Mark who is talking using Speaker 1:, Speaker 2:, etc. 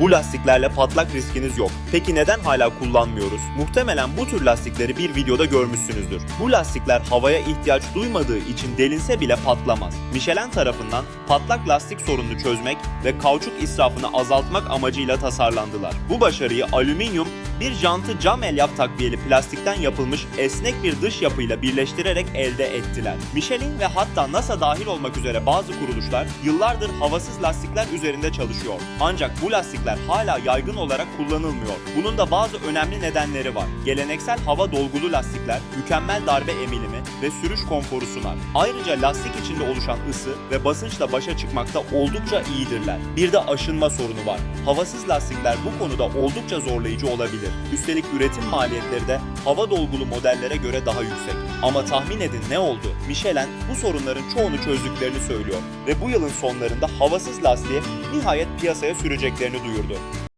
Speaker 1: Bu lastiklerle patlak riskiniz yok. Peki neden hala kullanmıyoruz? Muhtemelen bu tür lastikleri bir videoda görmüşsünüzdür. Bu lastikler havaya ihtiyaç duymadığı için delinse bile patlamaz. Michelin tarafından patlak lastik sorununu çözmek ve kauçuk israfını azaltmak amacıyla tasarlandılar. Bu başarıyı alüminyum, bir jantı cam elyaf takviyeli plastikten yapılmış esnek bir dış yapıyla birleştirerek elde ettiler. Michelin ve hatta NASA dahil olmak üzere bazı kuruluşlar yıllardır havasız lastikler üzerinde çalışıyor. Ancak bu lastikler hala yaygın olarak kullanılmıyor. Bunun da bazı önemli nedenleri var. Geleneksel hava dolgulu lastikler mükemmel darbe emilimi ve sürüş konforu sunar. Ayrıca lastik içinde oluşan ısı ve basınçla başa çıkmakta oldukça iyidirler. Bir de aşınma sorunu var. Havasız lastikler bu konuda oldukça zorlayıcı olabilir. Üstelik üretim maliyetleri de hava dolgulu modellere göre daha yüksek. Ama tahmin edin ne oldu? Michelin bu sorunların çoğunu çözdüklerini söylüyor ve bu yılın sonlarında havasız lastiği nihayet piyasaya süreceklerini buyurdu.